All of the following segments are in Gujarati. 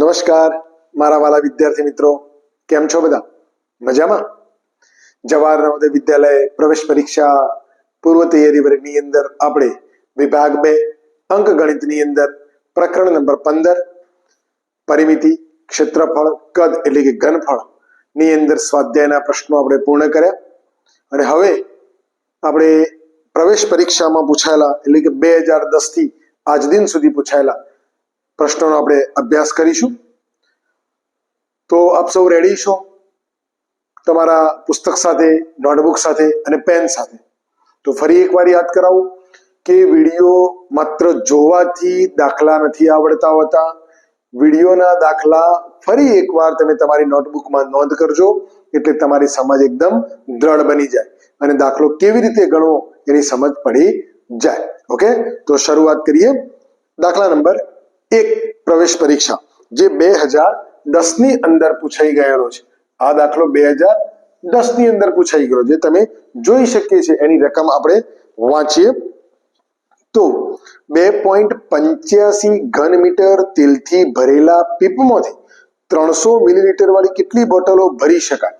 નમસ્કાર, મારા વાલા વિદ્યાર્થી મિત્રો. કેમ છો બધા? મજામાં? જવાહર નવોદય વિદ્યાલય પ્રવેશ પરીક્ષા પૂર્વ તૈયારી વર્ગની અંદર આપણે વિભાગ બે, અંક ગણિતની અંદર પ્રકરણ નંબર પંદર, પરિમિતિ ક્ષેત્રફળ, કદ એટલે કે ઘનફળની અંદર સ્વાધ્યાયના પ્રશ્નો આપણે પૂર્ણ કર્યા. અને હવે આપણે પ્રવેશ પરીક્ષામાં પૂછાયેલા એટલે કે બે હજાર દસથી આજ દિન સુધી પૂછાયેલા પ્રશ્નોનો આપણે અભ્યાસ કરીશું. તો આપ સૌ રેડી છો? તમારા પુસ્તક સાથે નોટબુક સાથે અને પેન સાથે. તો ફરી એકવાર યાદ કરાવું કે વીડિયો માત્ર જોવાથી દાખલા નથી આવડતા હોતા. વિડીયોના દાખલા ફરી એકવાર તમે તમારી નોટબુકમાં નોંધ કરજો, એટલે તમારી સમજ એકદમ દ્રઢ બની જાય અને દાખલો કેવી રીતે ગણવો એની સમજ પડી જાય. ઓકે તો શરૂઆત કરીએ. દાખલા નંબર એક પ્રવેશ પરીક્ષા, જે બે હજાર દસની અંદર પૂછાઈ ગયેલો છે. આ દાખલો બે હજાર દસની અંદર પૂછાઈ ગયો જે તમે જોઈ શકીએ છીએ. એની રકમ આપણે વાંચીએ. તો બે પોઈન્ટ પંચ્યાસી ઘન મીટર તેલથી ભરેલા પીપમાંથી ત્રણસો મિલીલીટર વાળી કેટલી બોટલો ભરી શકાય?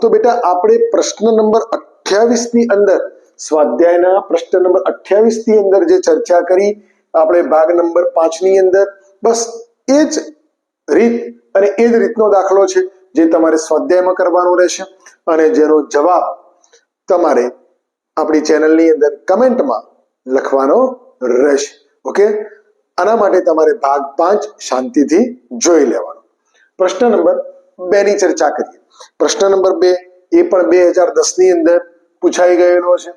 તો બેટા, આપણે પ્રશ્ન નંબર અઠ્યાવીસની અંદર, સ્વાધ્યાયના પ્રશ્ન નંબર અઠ્યાવીસની અંદર જે ચર્ચા કરી આપણે ભાગ નંબર પાંચની અંદર બસ એ જ રીત અને એ જ રીતનો દાખલો છે જે તમારે સ્વાધ્યાયમાં કરવાનો રહેશે અને જેનો જવાબ તમારે આપણી ચેનલની અંદર કમેન્ટમાં લખવાનો રહેશે. ઓકે? આના માટે તમારે ભાગ પાંચ શાંતિથી જોઈ લેવાનો. પ્રશ્ન નંબર બે ની ચર્ચા કરીએ. પ્રશ્ન નંબર બે, એ પણ બે હજાર દસની અંદર પૂછાઈ ગયેલો છે.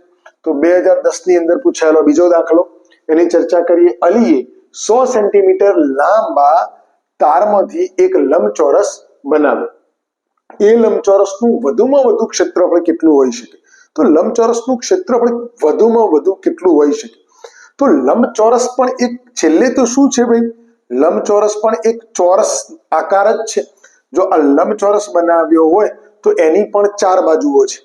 તો બે હજાર દસની અંદર પૂછાયેલો બીજો દાખલો. એની ચર્ચા કરીએ. અલીએ સો સેન્ટીમીટર લાંબા તારમાંથી એક લંબચોરસ બનાવ્યો. એ લંબચોરસનું વધુમાં વધુ ક્ષેત્રફળ કેટલું હોઈ શકે? તો લંબચોરસનું ક્ષેત્રફળ વધુમાં વધુ કેટલું હોઈ શકે? તો લંબચોરસ પણ એક છેલ્લે તો શું છે ભાઈ? લંબચોરસ પણ એક ચોરસ આકાર જ છે. જો આ લંબચોરસ બનાવ્યો હોય તો એની પણ ચાર બાજુઓ છે.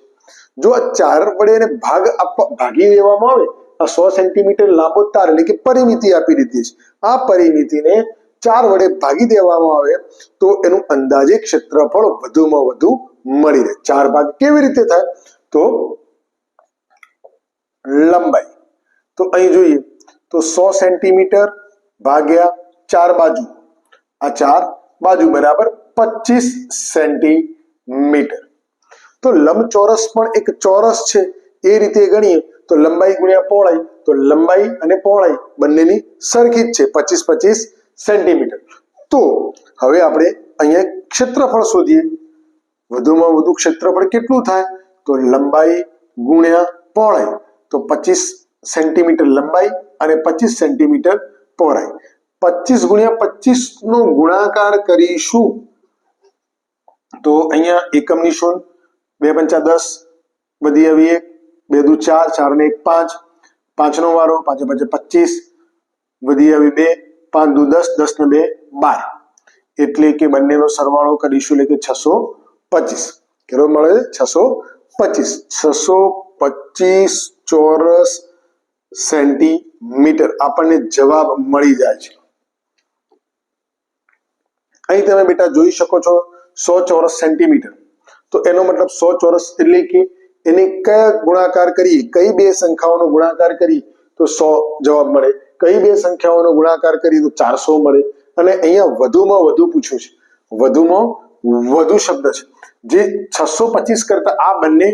જો આ ચાર વડે એને ભાગ આપવા ભાગી દેવામાં આવે આ સો સેન્ટીમીટર લાંબો તાર એટલે કે પરિમિતિ આપી દીધી છે. આ પરિમિતિને ચાર વડે ભાગી દેવામાં આવે તો એનું અંદાજે ક્ષેત્રફળ વધુમાં વધુ મળી રહે. ચાર ભાગ કેવી રીતે થાય? તો લંબાઈ. તો અહીં જોઈએ, તો સો સેન્ટીમીટર ભાગ્યા ચાર બાજુ. આ ચાર બાજુ બરાબર પચીસ સેન્ટીમીટર. તો લંબચોરસ પણ એક ચોરસ છે. એ રીતે ગણીએ તો લંબાઈ ગુણ્યા પહોળાઈ, તો લંબાઈ અને પહોળાઈ બંનેની સરખી જ છે, પચીસ પચીસ સેન્ટીમીટર. તો હવે આપણે અહીંયા ક્ષેત્રફળ શોધીએ. વધુમાં વધુ ક્ષેત્રફળ કેટલું થાય? તો લંબાઈ ગુણ્યા પહોળાઈ. તો પચીસ સેન્ટીમીટર લંબાઈ અને પચીસ સેન્ટીમીટર પહોળાઈ. પચીસ ગુણ્યા પચીસ નો ગુણાકાર કરીશું. તો અહીંયા એકમની શૂન્ય બે પંચા દસ વધી આવી એક બે દુ ચાર ચાર ને એક પાંચ. પાંચનો વારો, પાંચે પાંચે પચીસ. વધી આવી બે, પાંચ દુ દસ દસ ને બે બાર. એટલે કે બંનેનો સરવાળો કરીશું એટલે કે છસો પચીસ. કેટલો મળે છે? છસો પચીસ. છસો પચીસ ચોરસ સેન્ટીમીટર આપણને જવાબ મળી જાય છે. અહીં તમે બેટા જોઈ શકો છો સો ચોરસ સેન્ટીમીટર. તો એનો મતલબ સો ચોરસ એટલે કે એને કયા ગુણાકાર કરીએ, કઈ બે સંખ્યાઓનો ગુણાકાર કરીએ, તો સો જવાબ મળે. કઈ બે સંખ્યાઓનો ગુણાકાર કરીએ, તો ચારસો મળે. અને અહીંયા વધુમાં વધુ પૂછ્યું છે. વધુમાં વધુ શબ્દ છે. જે છસો પચીસ કરતા આ બંને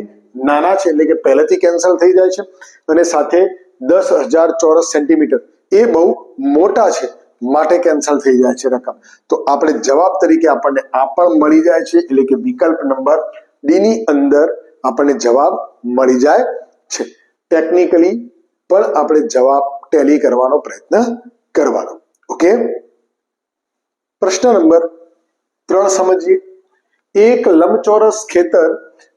નાના છે, એટલે કે પહેલેથી કેન્સલ થઈ જાય છે. અને સાથે દસ હજાર ચોરસ સેન્ટીમીટર એ બહુ મોટા છે, માટે કેન્સલ થઈ જાય છે રકમ. તો આપણે જવાબ તરીકે આપણને આ પણ મળી જાય છે, એટલે કે વિકલ્પ નંબર ડી ની અંદર આપણને જવાબ મળી જાય છે. ટેકનિકલી પણ આપણે જવાબ ટેલી કરવાનો પ્રયત્ન કરવાનો. ઓકે પ્રશ્ન નંબર ત્રણ સમજીએ. એક લંબચોરસ ખેતર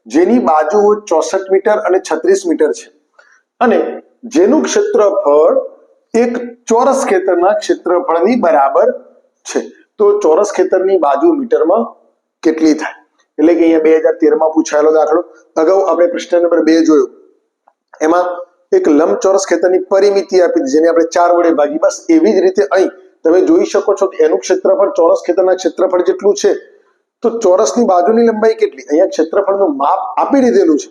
જેની બાજુઓ ચોસઠ મીટર અને છત્રીસ મીટર છે. અને જેનું ક્ષેત્રફળ એક ચોરસ ખેતરના ક્ષેત્રફળની બરાબર છે. તો ચોરસ ખેતરની બાજુ મીટરમાં કેટલી થાય? એટલે કે અહીંયા બે હજાર તેરમાં પૂછાયેલો દાખલો. અગાઉ આપણે પ્રશ્ન નંબર બે જોયો. એમાં એક લંબચોરસ ખેતરની પરિમિતિ આપી જેને આપણે ચાર વડે ભાગી. બસ એવી જ રીતે અહીં તમે જોઈ શકો છો કે એનું ક્ષેત્રફળ ચોરસ ખેતરના ક્ષેત્રફળ જેટલું છે. તો ચોરસની બાજુની લંબાઈ કેટલી? અહીંયા ક્ષેત્રફળનું માપ આપી દીધેલું છે.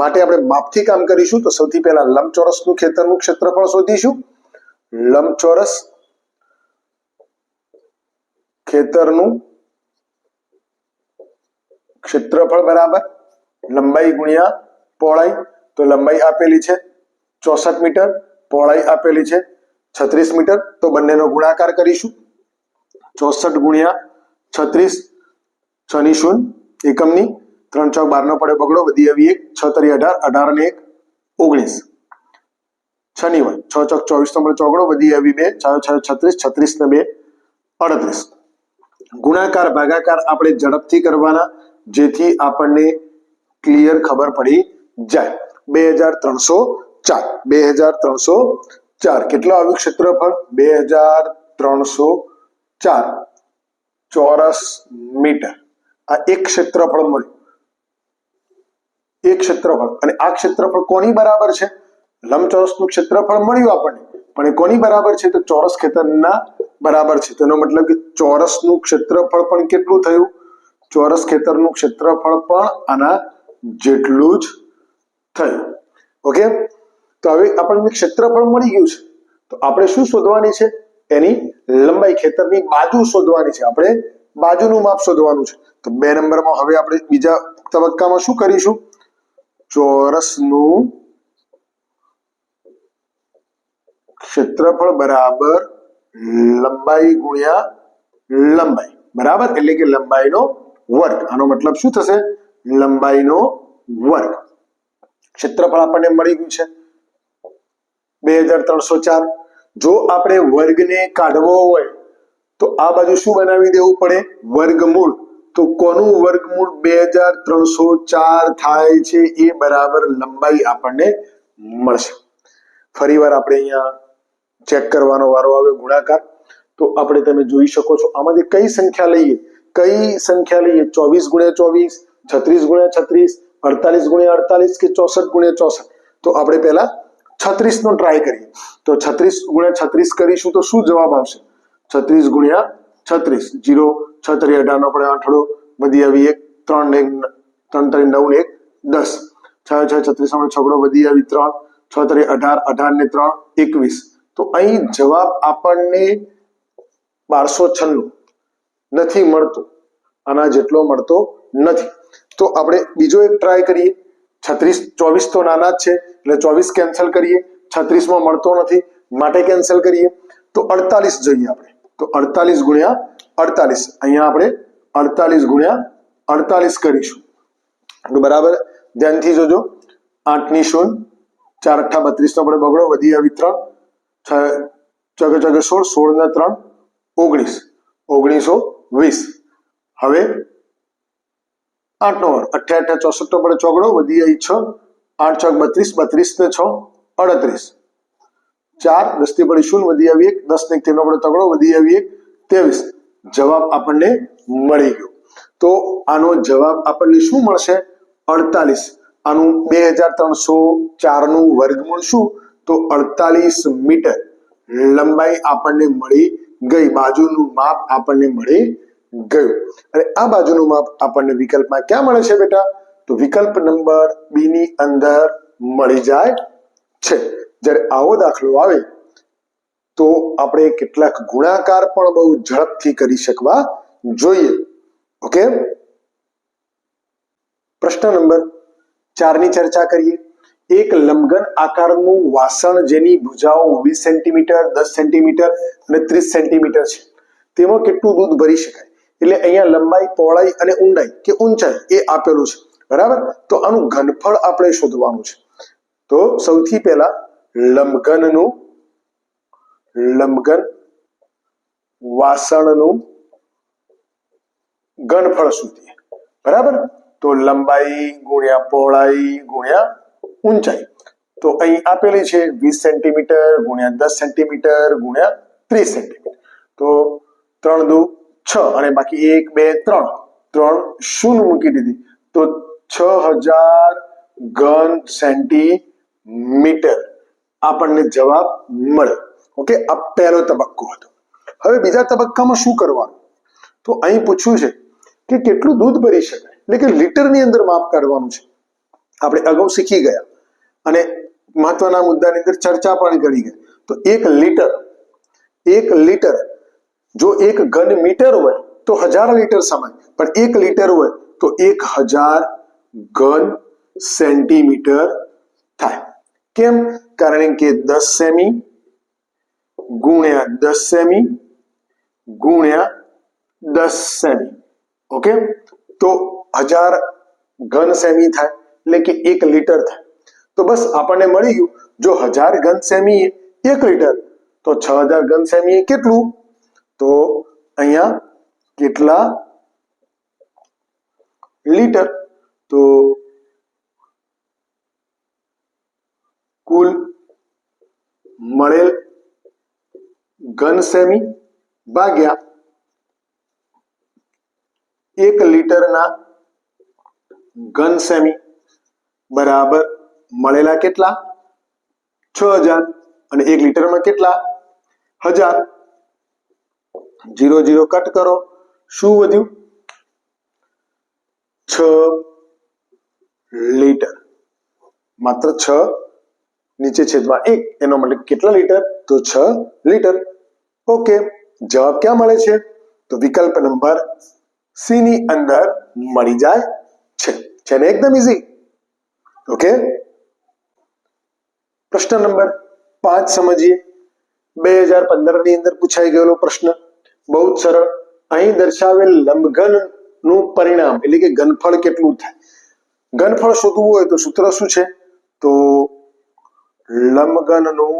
માટે આપણે માપથી કામ કરીશું. તો સૌથી પહેલા લંબચોરસનું ખેતરનું ક્ષેત્રફળ શોધીશું. લંબચોરસ ખેતરનું ક્ષેત્રફળ બરાબર, લંબાઈ ગુણ્યા પહોળાઈ, તો લંબાઈ આપેલી છે ચોસઠ મીટર, પહોળાઈ આપેલી છે છત્રીસ મીટર, તો બંનેનો ગુણાકાર કરીશું. ચોસઠ ગુણ્યા છત્રીસ છ ની શૂન્ય, એકમની ત્રણ ચોક બાર નો પડે બગડો, વધી આવી એક, છ તરી અઢાર અઢાર ને એક, ઓગણીસ. છ ની વન, છ ચોક ચોવીસ નો પડે ચોગડો, વધી આવી બે, છ છ છત્રીસ છત્રીસ ને બે, અડત્રીસ. ગુણાકાર, ભાગાકાર આપણે ઝડપથી કરવાના. જેથી આપણને ક્લિયર ખબર પડી જાય. બે હજાર ત્રણસો ચાર. બે હજાર ત્રણસો ચાર. કેટલો આવ્યું ક્ષેત્રફળ? બે હજાર ત્રણસો ચાર. ચોરસ મીટર. આ એક ક્ષેત્રફળ મળ્યું. એક ક્ષેત્રફળ. અને આ ક્ષેત્રફળ કોની બરાબર છે? લંબચોરસનું ક્ષેત્રફળ મળ્યું આપણને. પણ એ કોની બરાબર છે? તો ચોરસ ખેતરના બરાબર છે. તેનો મતલબ કે ચોરસનું ક્ષેત્રફળ પણ કેટલું થયું? ચોરસ ખેતરનું ક્ષેત્રફળ પણ આના જેટલું જ થયું. ઓકે તો હવે આપણને ક્ષેત્રફળ મળી ગયું છે. તો આપણે શું શોધવાની છે? એની લંબાઈ ખેતરની બાજુ શોધવાની છે. આપણે બાજુનું માપ શોધવાનું છે. તો બે નંબરમાં હવે આપણે બીજા તબક્કામાં શું કરીશું? ચોરસનું ક્ષેત્રફળ બરાબર લંબાઈ ગુણ્યા લંબાઈ. બરાબર? એટલે કે લંબાઈનો વર્ગ. આનો મતલબ શું થશે? લંબાઈનો વર્ગ. ક્ષેત્રફળ આપણને મળી ગયું છે. બે હજાર ત્રણસો ચાર. જો આપણે વર્ગને કાઢવો હોય, તો આ બાજુ શું બનાવી દેવું પડે? વર્ગમૂળ. તો કોનું વર્ગમૂળ બે હજાર ત્રણસો ચાર થાય છે એ બરાબર લંબાઈ આપણને મળશે. ફરી વાર આપણે અહીંયા ચેક કરવાનો વારો આવે ગુણાકાર. તો આપણે તમે જોઈ શકો છો. આમાંથી કઈ સંખ્યા લઈએ? કઈ સંખ્યા લઈએ? ચોવીસ ગુણ્યા ચોવીસ, છત્રીસ ગુણ્યા છત્રીસ, અડતાલીસ ગુણ્યા અડતાલીસ કે ચોસઠ ગુણ્યા ચોસઠ? તો આપણે પહેલા છત્રીસ નો ટ્રાય કરીએ. તો છત્રીસ ગુણ્યા છત્રીસ કરીશું તો શું જવાબ આવશે? છત્રીસ ગુણ્યા છત્રીસ. જીરો છત્રી તરી અઢાર નો પડે આઠડો વધી આવી એક, ત્રણ ને એક, ત્રણ તરી નવ એક, દસ. છ છ, છત્રીસ આપણે છગડો વધી આવી ત્રણ. છ અઢાર અઢાર ને ત્રણ, એકવીસ. તો અહીં જવાબ આપણને બારસો છન્નું. નથી મળતો. આના જેટલો મળતો નથી. તો આપણે બીજો એક ટ્રાય કરીએ. છત્રીસ, ચોવીસ તો નાના જ છે, એટલે ચોવીસ કેન્સલ કરીએ. છત્રીસમાં મળતો નથી, માટે કેન્સલ કરીએ. તો અડતાલીસ જોઈએ આપણે. તો અડતાલીસ ગુણ્યા અડતાલીસ. અહીંયા આપણે અડતાલીસ ગુણ્યા અડતાલીસ કરીશું. બરાબર? ધ્યાનથી જોજો. આઠની શૂન્ય, ચાર અઠ્ઠા બત્રીસ નો આપણે બગડો, વધી આવી ત્રણ ચગ, ચગે, સોળ સોળ ને ત્રણ, ઓગણીસ. ઓગણીસો વીસ. હવે આઠ નો વર્ગ અઠ્યા અઠ્યા ચોસઠ પડે ચોગડો વધી આવી છ. આઠ ચોક બત્રીસ બત્રીસ ને છ, અડત્રીસ. ચાર દસથી પડી શૂન્ય, વધી આવી એક. દસ ને તેનો પડે તગડો, વધી આવી એક. ત્રેવીસ. જવાબ આપણને મળી ગયો. તો આનો જવાબ આપણને શું મળશે? અડતાલીસ. આનું બે હજાર ત્રણસો ચારનું વર્ગમૂળ શું? તો અડતાલીસ મીટર. લંબાઈ આપણને મળી ગઈ. બાજુનું માપ આપણને મળી ગયું. અને આ બાજુનું માપ આપણને વિકલ્પમાં ક્યાં મળે છે બેટા? તો વિકલ્પ નંબર બી ની અંદર મળી જાય છે. જ્યારે આવો દાખલો આવે, તો આપણે કેટલાક ગુણાકાર પણ બહુ ઝડપથી કરી શકવા જોઈએ. ઓકે? પ્રશ્ન નંબર ચારની ચર્ચા કરીએ. એક લંબઘન આકારનું વાસણ જેની ભુજાઓ વીસ સેન્ટીમીટર, દસ સેન્ટીમીટર અને ત્રીસ સેન્ટીમીટર છે. તેમાં કેટલું દૂધ ભરી શકાય? એટલે અહીંયા લંબાઈ, પહોળાઈ અને ઊંડાઈ કે ઊંચાઈ એ આપેલું છે. બરાબર? તો આનું ઘનફળ આપણે શોધવાનું છે. તો સૌથી પહેલા લંબઘનનું, લંબઘન વાસણનું ઘનફળ શોધીએ. બરાબર? તો લંબાઈ ગુણ્યા પહોળાઈ ગુણ્યા ઊંચાઈ. તો અહીં આપેલી છે વીસ સેન્ટીમીટર ગુણ્યા દસ સેન્ટીમીટર ગુણ્યા ત્રીસ સેન્ટીમીટર. તો ત્રણ દુ છ અને બાકી એક, બે, ત્રણ. ત્રણ શૂન્ય મૂકી દીધી. તો છ હજાર ઘન સેન્ટીમીટર આપણને જવાબ મળે ઓકે, આ પહેલો તબક્કો હતો. હવે બીજા તબક્કામાં શું કરવાનું? તો અહીં પૂછ્યું છે કે કેટલું દૂધ ભરી શકાય. એટલે કે લીટરની અંદર માપ કાઢવાનું છે. આપણે અગાઉ શીખી ગયા. અને મહત્વના મુદ્દાની અંદર ચર્ચા પણ કરી ગઈ. તો એક લીટર એક લીટર જો એક ઘન મીટર હોય તો હજાર લીટર સમાય પણ એક લીટર હોય તો એક હજાર ઘન સેન્ટીમીટર થાય કેમ કારણ કે દસ સેમી ગુણ્યા દસ સેમી ગુણ્યા દસ સેમી ઓકે તો હજાર ઘન સેમી થાય એટલે કે એક લીટર થાય તો બસ આપણને મળી ગયું જો હજાર ઘન સેમી એક લીટર તો છ હજાર ઘન સેમી કેટલું તો અહીંયા કેટલા લીટર? તો કુલ મળેલ ઘન સેમી ભાગ્યા એક લીટરના ઘન સેમી બરાબર મળેલા કેટલા? છ હજાર. અને એક લીટરમાં કેટલા? હજાર. જીરો જીરો કટ કરો. શું વધ્યું? છ લીટર. માત્ર છ, નીચે છેદમાં એક. એનો મતલબ કેટલા લીટર? તો છ લીટર. ઓકે. જવાબ ક્યાં મળે છે? તો વિકલ્પ નંબર સી ની અંદર મળી જાય છે. છે ને એકદમ ઇઝી ઓકે. પ્રશ્ન નંબર પાંચ સમજીએ. બે હજાર પંદરની અંદર પૂછાઈ ગયેલો પ્રશ્ન. બહુ જ સરળ. અહીં દર્શાવેલ લંબઘનનું પરિણામ, એટલે કે ઘનફળ કેટલું થાય? ઘનફળ શોધવું હોય તો સૂત્ર શું છે? તો લંબઘનનું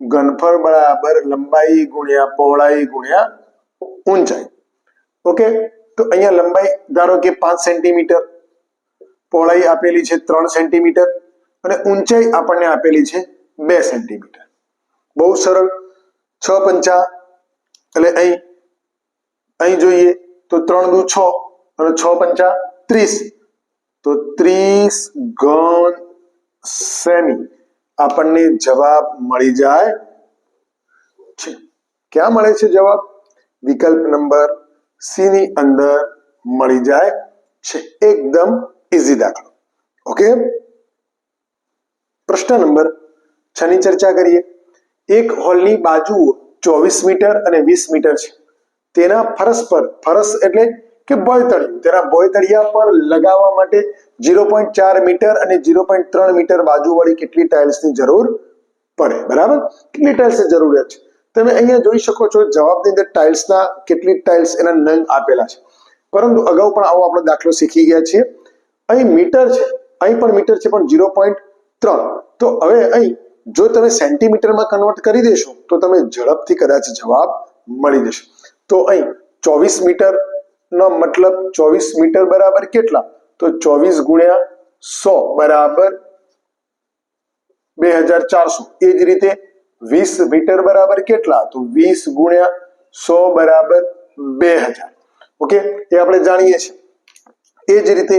ઘનફળ બરાબર લંબાઈ ગુણ્યા પહોળાઈ ગુણ્યા ઊંચાઈ. ઓકે? તો અહીંયા લંબાઈ, ધારો કે પાંચ સેન્ટીમીટર. પહોળાઈ આપેલી છે ત્રણ સેન્ટીમીટર અને ઊંચાઈ આપણને આપેલી છે બે સેન્ટીમીટર. બહુ સરળ. છ પંચા, એટલે અહીં અહીં જોઈએ તો ત્રણ દુ છ, અને છ પંચા ત્રીસ. તો ત્રીસ ઘન સેમી આપણને જવાબ મળી જાય છે. ક્યાં મળે છે જવાબ? વિકલ્પ નંબર સી ની અંદર મળી જાય છે. એકદમ ઇઝી દાખલો. ઓકે પ્રશ્ન નંબર છ ની ચર્ચા કરીએ. એક હોલની બાજુ ચોવીસ મીટર અને વીસ મીટર છે. તેના ફરસ પર, ફરસ એટલે કે બોયતળિયું તેના બોયતળિયા પર લગાવવા માટે ઝીરો પોઈન્ટ ચાર મીટર અને ઝીરો પોઈન્ટ ત્રણ મીટર બાજુવાળી કેટલી ટાઇલ્સની જરૂર પડે, બરાબર? કેટલી ટાઇલ્સની જરૂરિયાત છે? તમે અહીંયા જોઈ શકો છો જવાબની અંદર ટાઇલ્સના કેટલી ટાઇલ્સ એના નંગ આપેલા છે. પરંતુ અગાઉ પણ આવો આપણે દાખલો શીખી ગયા છીએ. અહીં મીટર છે, અહીં પણ મીટર છે, પણ ઝીરો પોઈન્ટ ત્રણ. તો હવે અહીં જો તમે સેન્ટીમીટરમાં કન્વર્ટ કરી દેશો, તો તમે ઝડપથી કદાચ જવાબ મળી જશે. તો અહીં ચોવીસ મીટર નો મતલબ ચોવીસ મીટર બરાબર કેટલા? તો ચોવીસ ગુણ્યા સો બરાબર બે હજાર ચારસો. એ જ રીતે વીસ મીટર બરાબર કેટલા? તો વીસ ગુણ્યા સો બરાબર બે હજાર. ઓકે? એ આપણે જાણીએ છીએ. એ જ રીતે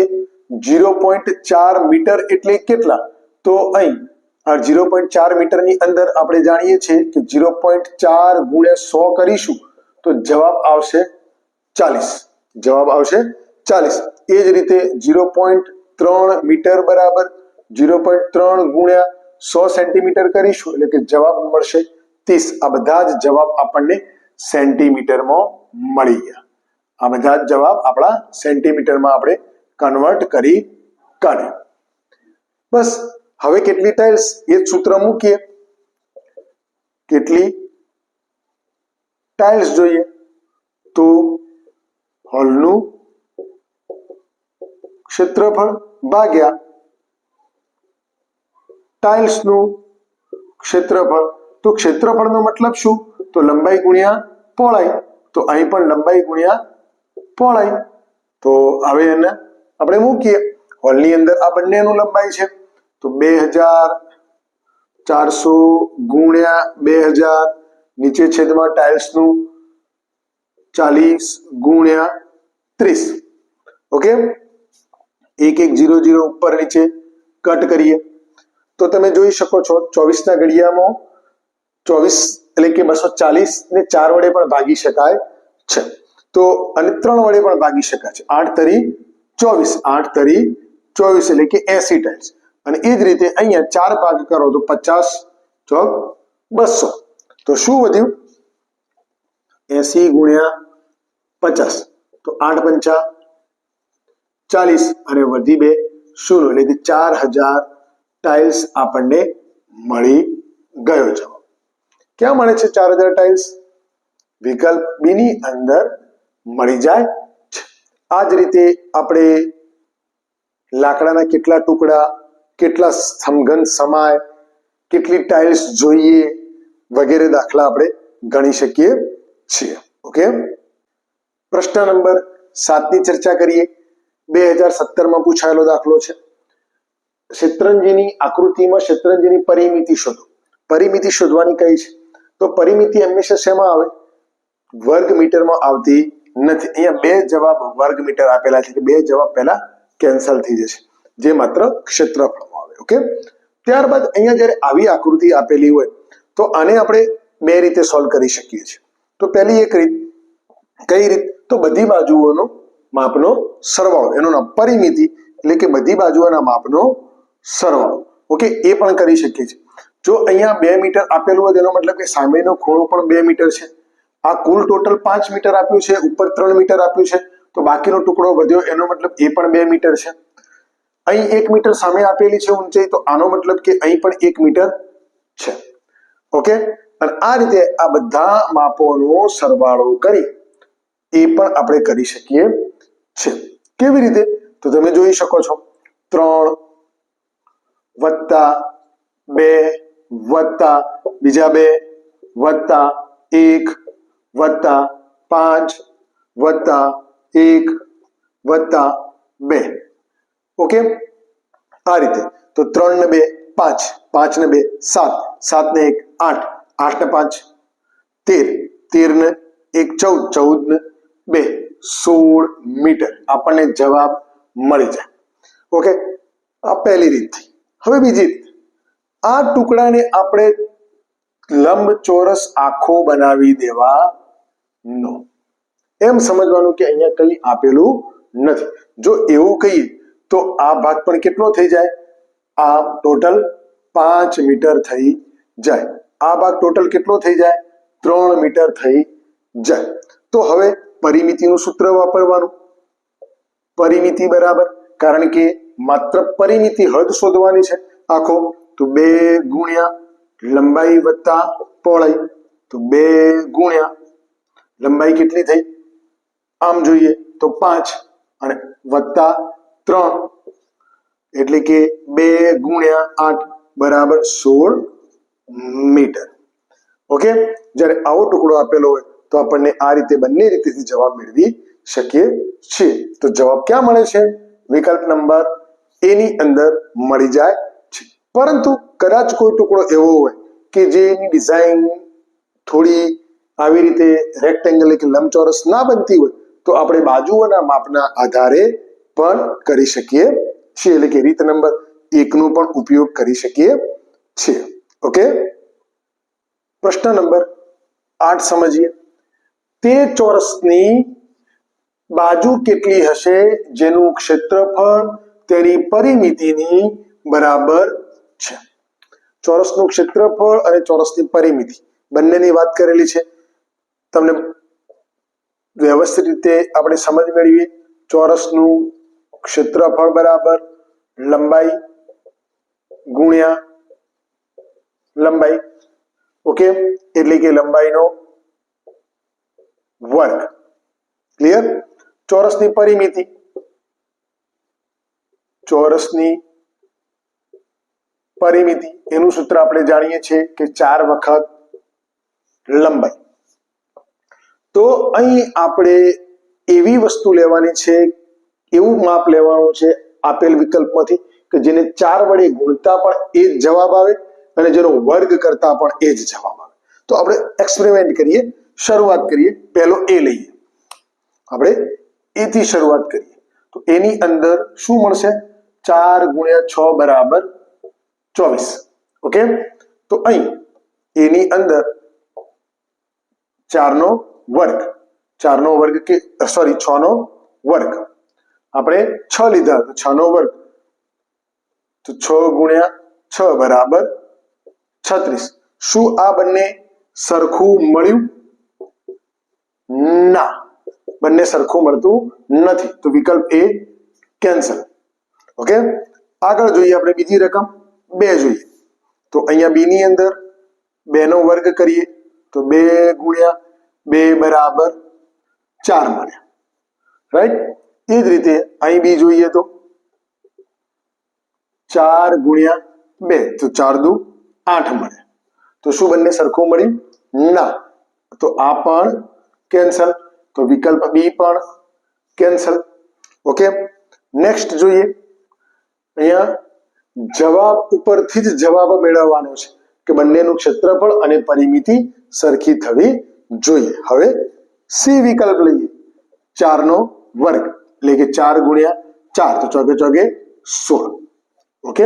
ઝીરો પોઈન્ટ ચાર મીટર એટલે કેટલા? તો અહીં આ ઝીરો પોઈન્ટ ચાર મીટરની અંદર આપણે જાણીએ છીએ કે ઝીરો પોઈન્ટ ચાર ગુણ્યા સો કરીશું તો જવાબ આવશે ચાલીસ. જવાબ આવશે ચાલીસ. એ જ રીતે ઝીરો પોઈન્ટ ત્રણ મીટર બરાબર ઝીરો પોઈન્ટ ત્રણ ગુણ્યા સો સેન્ટીમીટર કરીશું એટલે કે જવાબ મળશે ત્રીસ. આ બધા જ જવાબ આપણને સેન્ટીમીટરમાં મળી ગયા. આ બધા જ જવાબ આપણા સેન્ટીમીટરમાં આપણે કન્વર્ટ કરી કાઢ્યા. બસ હવે કેટલી ટાઇલ્સ એ સૂત્ર મૂકીએ. કેટલી ટાઇલ્સ જોઈએ? તો હોલનું ક્ષેત્રફળ ભાગ્યા ટાઇલ્સનું ક્ષેત્રફળ. તો ક્ષેત્રફળનો મતલબ શું? તો લંબાઈ ગુણ્યા પહોળાઈ. તો અહીં પણ લંબાઈ ગુણ્યા પહોળાઈ. તો હવે એને આપણે મૂકીએ. હોલની અંદર આ બંનેનું લંબાઈ છે. તો બે હજાર ચારસો ગુણ્યા બે હજાર નીચે છેદમાં ટાઇલ્સનું ચાલીસ ગુણ્યા ત્રીસ. ઓકે? એક એક જીરો જીરો ઉપર નીચે કટ કરીએ. તો તમે જોઈ શકો છો, ચોવીસના ઘડિયામાં ચોવીસ એટલે કે બસો ચાલીસ ને ચાર વડે પણ ભાગી શકાય છે. તો અને ત્રણ વડે પણ ભાગી શકાય છે. આઠ તરી ચોવીસ, આઠ તરી ચોવીસ એટલે કે એસી ટાઈલ્સ અને એ જ રીતે અહીંયા ચાર ભાગ કરો તો પચાસ ચોક બસો. તો શું વધ્યું? એસી ગુણ્યા પચાસ. તો આઠ પંચા ચાલીસ અને વધી બે શૂન્ય. એટલે કે ચાર હજાર ટાઇલ્સ આપણને મળી ગયો જવાબ ક્યાં મળે છે ચાર હજાર ટાઇલ્સ? વિકલ્પ બી ની અંદર મળી જાય આ જ રીતે આપણે લાકડાના કેટલા ટુકડા કેટલા સમઘન સમાય, કેટલી ટાઇલ્સ જોઈએ વગેરે દાખલા આપણે ગણી શકીએ છીએ. ઓકે? પ્રશ્ન નંબર સાતની ચર્ચા કરીએ. બે હજાર સત્તરમાં પૂછાયેલો દાખલો છે. શેત્રંજીની આકૃતિમાં શેત્રંજીની પરિમિતિ શોધો. પરિમિતિ શોધવાની કઈ છે? તો પરિમિતિ હંમેશા શેમાં આવે? વર્ગ મીટરમાં આવતી નથી. અહીંયા બે જવાબ વર્ગ મીટર આપેલા છે કે બે જવાબ પહેલા કેન્સલ થઈ જશે. જે માત્ર ક્ષેત્રફળમાં આવે ઓકે? ત્યારબાદ અહીંયા જ્યારે આવી આકૃતિ આપેલી હોય, તો આને આપણે બે રીતે સોલ્વ કરી શકીએ છીએ. તો પહેલી એક રીત, કઈ રીત? તો બધી બાજુઓનો માપનો સરવાળો. એનું નામ પરિમિતિ, એટલે કે બધી બાજુઓના માપનો સરવાળો. ઓકે? એ પણ કરી શકીએ છીએ. જો અહીંયા બે મીટર આપેલું હોય, તેનો મતલબ કે સામેનો ખૂણો પણ બે મીટર છે. આ કુલ ટોટલ પાંચ મીટર આપ્યું છે, ઉપર ત્રણ મીટર આપ્યું છે. તો બાકીનો ટુકડો વધ્યો, એનો મતલબ એ પણ બે મીટર છે. અહીં એક મીટર સામે આપેલી છે ઊંચાઈ, તો આનો મતલબ કે અહીં પણ એક મીટર છે. ઓકે? અને આ રીતે આ બધા માપોનો સરવાળો કરી એ પણ આપણે કરી શકીએ છે કેવી રીતે? તો તમે જોઈ શકો છો. ત્રણ વત્તા બે વત્તા બીજા બે વત્તા એક વત્તા પાંચ વત્તા એક વત્તા બે. ઓકે આ રીતે. તો ત્રણ ને બે, પાંચ. પાંચ ને બે, સાત. સાત ને એક, આઠ. આઠ ને પાંચ. તેર. તેર ને એક, ચૌદ. ચૌદ ને બે. સોળ મીટર. આપણને જવાબ મળી જાય. ઓકે આ પહેલી રીત થઈ. હવે બીજી રીત. આ ટુકડાને આપણે લંબ ચોરસ આખો બનાવી દેવાનો. એમ સમજવાનું કે અહીંયા કંઈ આપેલું નથી. જો એવું કહીએ તો આ ભાગ પણ કેટલો થઈ જાય? આ ટોટલ પાંચ મીટર થઈ જાય. આ ભાગ ટોટલ કેટલો થઈ જાય? ત્રણ મીટર થઈ જાય. તો હવે પરિમિતિનું સૂત્ર વાપરવાનું. પરિમિતિ બરાબર, કારણ કે માત્ર પરિમિતિ હદ શોધવાની છે. આખો, તો બે ગુણ્યા લંબાઈ વત્તા પહોળાઈ, તો બે ગુણ્યા લંબાઈ કેટલી થઈ? આમ જોઈએ તો પાંચ અને વત્તા ત્રણ. એટલે કે બે ગુણ્યા આઠ બરાબર સોળ મીટર. ઓકે? જ્યારે આવો ટુકડો આપેલો હોય, તો આપણને આ રીતે બંને રીતેથી જવાબ મેળવી શકીએ છીએ. તો જવાબ ક્યાં મળે છે? વિકલ્પ નંબર એની અંદર મળી જાય છે. પરંતુ કદાચ કોઈ ટુકડો એવો હોય કે જેની ડિઝાઇન થોડી આવી રીતે રેક્ટેંગલ કે લંબચોરસ ના બનતી હોય, તો આપણે બાજુઓના માપના આધારે પણ કરી શકીએ છીએ. એટલે કે રીત નંબર એકનો પણ ઉપયોગ કરી શકીએ છીએ. ઓકે? પ્રશ્ન નંબર આઠ સમજીએ. તે ચોરસની બાજુ કેટલી હશે? જેનું ક્ષેત્રફળ તેની પરિમિતિની બરાબર છે. ચોરસનું ક્ષેત્રફળ અને ચોરસની પરિમિતિ. બંનેની વાત કરેલી છે. તમને વ્યવસ્થિત રીતે આપણે સમજ મેળવીએ. ચોરસનું ક્ષેત્રફળ બરાબર, લંબાઈ, ગુણ્યા, લંબાઈ, ઓકે? એટલે કે લંબાઈનો વર્ગ. ક્લિયર ચોરસની પરિમિતિ. ચોરસની પરિમિતિ. એનું સૂત્ર આપણે જાણીએ છીએ કે ચાર વખત લંબાઈ. તો અહીં આપણે એવી વસ્તુ લેવાની છે એવું માપ લેવાનું છે આપેલ વિકલ્પમાંથી કે જેને ચાર વડે ગુણતા પણ એ જ જવાબ આવે અને જેનો વર્ગ કરતા પણ એ જ જવાબ આવે. તો આપણે એક્સપેરિમેન્ટ કરીએ, શરૂઆત કરીએ, પહેલો એ લઈએ. આપણે એથી શરૂઆત કરીએ. તો એની અંદર શું મળશે? ચાર ગુણ્યા છ બરાબર ચોવીસ. ઓકે? તો અહીં એની અંદર ચારનો વર્ગ. ચારનો વર્ગ કે સોરી છ નો વર્ગ. આપણે છ લીધા છ નો વર્ગ. તો છ ગુણ્યા છ બરાબર છત્રીસ. શું આ બંને સરખું મળ્યું? ના. બંને સરખું મળતું નથી. તો વિકલ્પ એ કેન્સલ ઓકે? આગળ જોઈએ આપણે બીજી રકમ. બે જોઈએ. તો અહીંયા બી ની અંદર બે નો વર્ગ કરીએ. તો બે ગુણ્યા બે બરાબર ચાર મળ્યા. રાઈટ એ જ રીતે અહીં બી જોઈએ તો ચાર ગુણ્યા બે, તો ચાર દુ આઠ મળે. તો શું બંને સરખું મળ્યું? ના. તો આ પણ કેન્સલ તો વિકલ્પ બી પણ કેન્સલ ઓકે? નેક્સ્ટ જોઈએ. અહીંયા જવાબ ઉપરથી જ જવાબ મેળવવાનો છે કે બંનેનું ક્ષેત્રફળ અને પરિમિતિ સરખી થવી જોઈએ. હવે સી વિકલ્પ લઈએ. ચારનો વર્ગ. એટલે કે ચાર ગુણ્યા ચાર તો ચોગે ચોગે સોળ ઓકે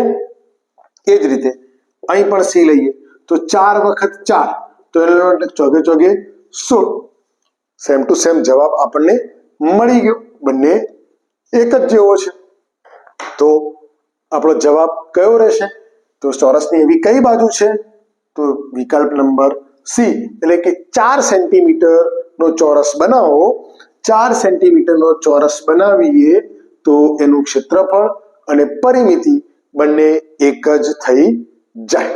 એ જ રીતે અહીં પણ સી લઈએ, તો ચાર વખત ચાર, તો એનો એટલે ચોગે ચોગે સોળ સેમ ટુ સેમ જવાબ આપણને મળી ગયો, બંને એક જ જેવો છે. તો આપણો જવાબ કયો રહેશે? તો ચોરસની એવી કઈ બાજુ છે? તો વિકલ્પ નંબર સી, એટલે કે ચાર સેન્ટીમીટર નો ચોરસ બનાવો ચાર સેન્ટીમીટરનો ચોરસ બનાવીએ તો એનું ક્ષેત્રફળ અને પરિમિતિ બંને એક જ થઈ જાય.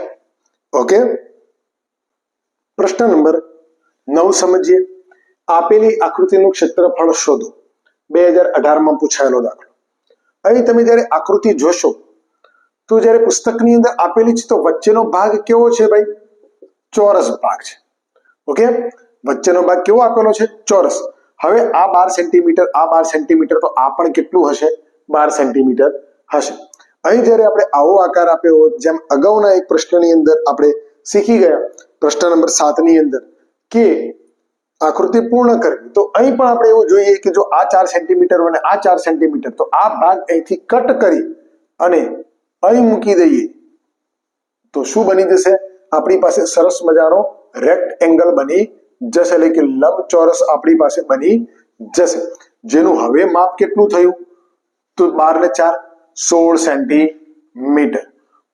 ઓકે? પ્રશ્ન નંબર નવ સમજીએ. આપેલી આકૃતિનું ક્ષેત્રફળ શોધો. બે હજાર અઢારમાં પૂછાયેલો દાખલો. અહીં તમે જ્યારે આકૃતિ જોશો, તો જ્યારે પુસ્તકની અંદર આપેલી છે તો વચ્ચેનો ભાગ કેવો છે ભાઈ? ચોરસ ભાગ છે. ઓકે? વચ્ચેનો ભાગ કેવો આપેલો છે? ચોરસ. હવે આ બાર સેન્ટીમીટર, આ બાર સેન્ટીમીટર તો આ પણ કેટલું હશે? બાર સેન્ટીમીટર હશે. અહીં જ્યારે આપણે આવો આકાર આપ્યો હોત, જેમ અગાઉના એક પ્રશ્નની અંદર આપણે શીખી ગયા, પ્રશ્ન નંબર સાતની અંદર, કે આકૃતિ પૂર્ણ કરવી. તો અહીં પણ આપણે એવું જોઈએ કે જો આ ચાર સેન્ટીમીટર અને આ ચાર સેન્ટીમીટર, તો આ ભાગ અહીંથી કટ કરી અને અહીં મૂકી દઈએ. તો શું બની જશે? આપણી પાસે સરસ મજાનો રેક્ટ એંગલ બની જશે એટલે કે લંબચોરસ આપણી પાસે બની જશે. જેનું હવે માપ કેટલું થયું? તો બાર ને ચાર, સોળ સેન્ટીમીટર.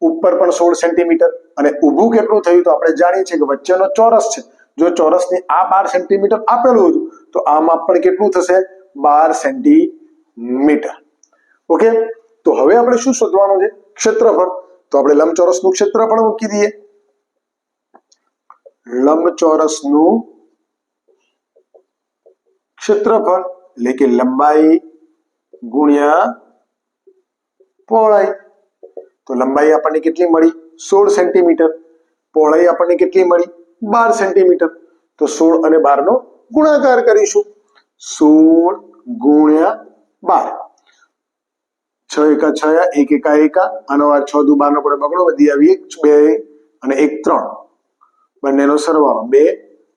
ઉપર પણ સોળ સેન્ટીમીટર. અને ઊભું કેટલું થયું? તો આપણે જાણીએ છીએ કે વચ્ચેનો ચોરસ છે. જો ચોરસની આ બાર સેન્ટીમીટર આપેલું હતું, તો આ માપ પણ કેટલું થશે? બાર સેન્ટીમીટર. ઓકે? તો હવે આપણે શું શોધવાનું છે? ક્ષેત્રફળ. તો આપણે લંબચોરસનું ક્ષેત્રફળ મૂકી દઈએ. લંબચોરસનું ક્ષેત્રફળ એટલે કે લંબાઈ ગુણ્યા પહોળાઈ. તો લંબાઈ આપણને કેટલી મળી? સોળ સેન્ટીમીટર. પહોળાઈ આપણને કેટલી મળી? બાર સેન્ટીમીટર. તો સોળ અને બાર નો ગુણાકાર કરીશું. સોળ ગુણ્યા બાર. છ એકા છ એક એકા એકા. આનો આ છ દુ બાર નો પડે બગડો વધી આવી એક, બે અને એક, ત્રણ. બંનેનો સરવાળો બે,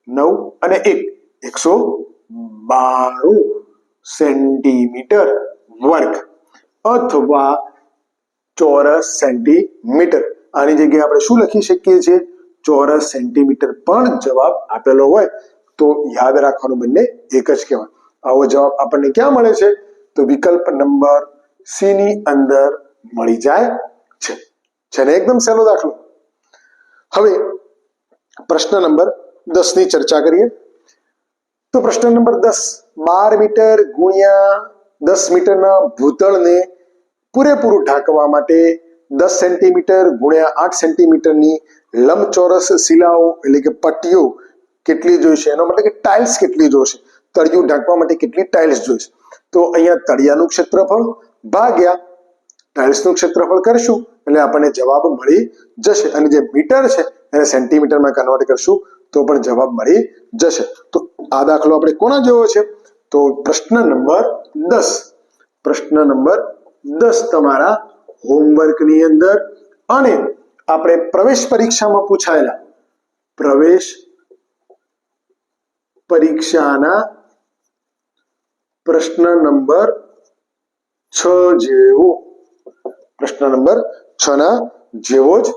નવ અને એક. એકસો બાણું સેન્ટીમીટર વર્ગ અથવા ચોરસ સેન્ટીમીટર. આની જગ્યાએ આપણે શું લખી શકીએ છીએ? ચોરસ સેન્ટીમીટર પણ જવાબ આપેલો હોય તો યાદ રાખવાનું બંને એક જ કહેવાય. આવો જવાબ આપણને ક્યાં મળે છે? તો વિકલ્પ નંબર સી ની અંદર મળી જાય છે. છે ને એકદમ સહેલો દાખલો. હવે પ્રશ્ન નંબર દસની ચર્ચા કરીએ. તો પ્રશ્ન નંબર દસ, બાર મીટર ગુણ્યા દસ મીટરના ભૂતળને પૂરેપૂરું ઢાંકવા માટે દસ સેન્ટીમીટર ગુણ્યા આઠ સેન્ટીમીટરની લંબચોરસ શિલાઓ એટલે કે પટ્ટીઓ કેટલી જોઈશે? એનો મતલબ કે ટાઇલ્સ કેટલી જોઈશે તળિયું ઢાંકવા માટે કેટલી ટાઇલ્સ જોઈશે? તો અહીંયા તળિયાનું ક્ષેત્રફળ ભાગ્યા ટાઇલ્સનું ક્ષેત્રફળ કરશું. એટલે આપણને જવાબ મળી જશે. અને જે મીટર છે, એને સેન્ટીમીટરમાં કન્વર્ટ કરશું. તો પણ જવાબ મળી જશે. તો આ દાખલો આપણે કોના જેવો છે? તો પ્રશ્ન નંબર દસ. પ્રશ્ન નંબર દસ તમારા હોમવર્કની અંદર અને આપણે પ્રવેશ પરીક્ષામાં પૂછાયેલા પ્રવેશ પરીક્ષાના પ્રશ્ન નંબર છ જેવો. પ્રશ્ન નંબર છ ના જેવો જ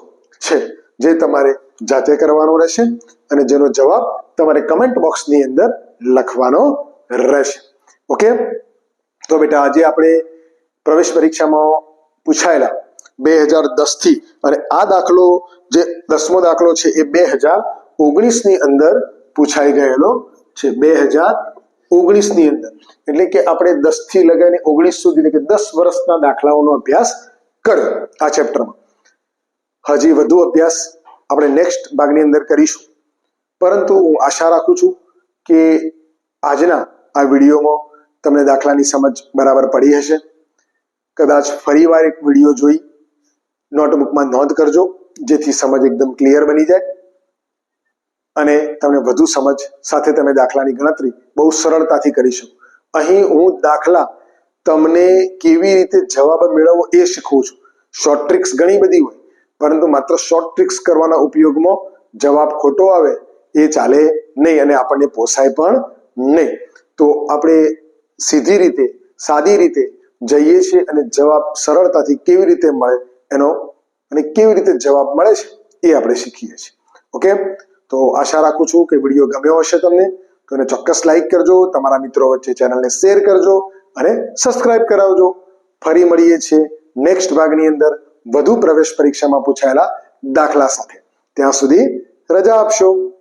છે. જે તમારે જાતે કરવાનો રહેશે અને જેનો જવાબ તમારે કમેન્ટ બોક્સની અંદર લખવાનો રહેશે. ઓકે તો બેટા આજે આપણે પ્રવેશ પરીક્ષામાં પૂછાયેલા બે હજાર દસથી અને આ દાખલો જે દસમો દાખલો છે એ બે હજાર ઓગણીસની અંદર પૂછાઈ ગયેલો છે. બે હજાર ઓગણીસની અંદર. એટલે કે આપણે દસથી લગાવીને ઓગણીસ સુધી એટલે કે દસ વર્ષના દાખલાઓનો અભ્યાસ કર્યો આ ચેપ્ટરમાં હજી વધુ અભ્યાસ આપણે નેક્સ્ટ ભાગની અંદર કરીશું. પરંતુ હું આશા રાખું છું કે આજના આ વિડીયોમાં તમને દાખલાની સમજ બરાબર પડી હશે. કદાચ ફરીવાર એક વીડિયો જોઈ નોટબુકમાં નોંધ કરજો, જેથી સમજ એકદમ ક્લિયર બની જાય. અને તમને વધુ સમજ સાથે તમે દાખલાની ગણતરી બહુ સરળતાથી કરી શકો. અહીં હું દાખલા તમને કેવી રીતે જવાબ મેળવવો એ શીખવું છું. શોર્ટ ટ્રિક્સ ઘણી બધી હોય. પરંતુ માત્ર શોર્ટ ટ્રિક્સ કરવાના ઉપયોગમાં જવાબ ખોટો આવે એ ચાલે નહીં અને આપણને પોસાય પણ નહીં. તો આપણે સીધી રીતે, સાદી રીતે જઈએ છીએ અને જવાબ સરળતાથી કેવી રીતે મળે એનો અને કેવી રીતે જવાબ મળે છે એ આપણે શીખીએ છીએ. ઓકે તો આશા રાખું છું કે વીડિયો ગમ્યો હશે તમને. તો એને ચોક્કસ લાઈક કરજો, તમારા મિત્રો વચ્ચે ચેનલને શેર કરજો અને સબસ્ક્રાઇબ કરાવજો. ફરી મળીએ છીએ નેક્સ્ટ ભાગની અંદર. વધુ પ્રવેશ પરીક્ષામાં પૂછાયેલા દાખલા સાથે. ત્યાં સુધી રજા આપશો.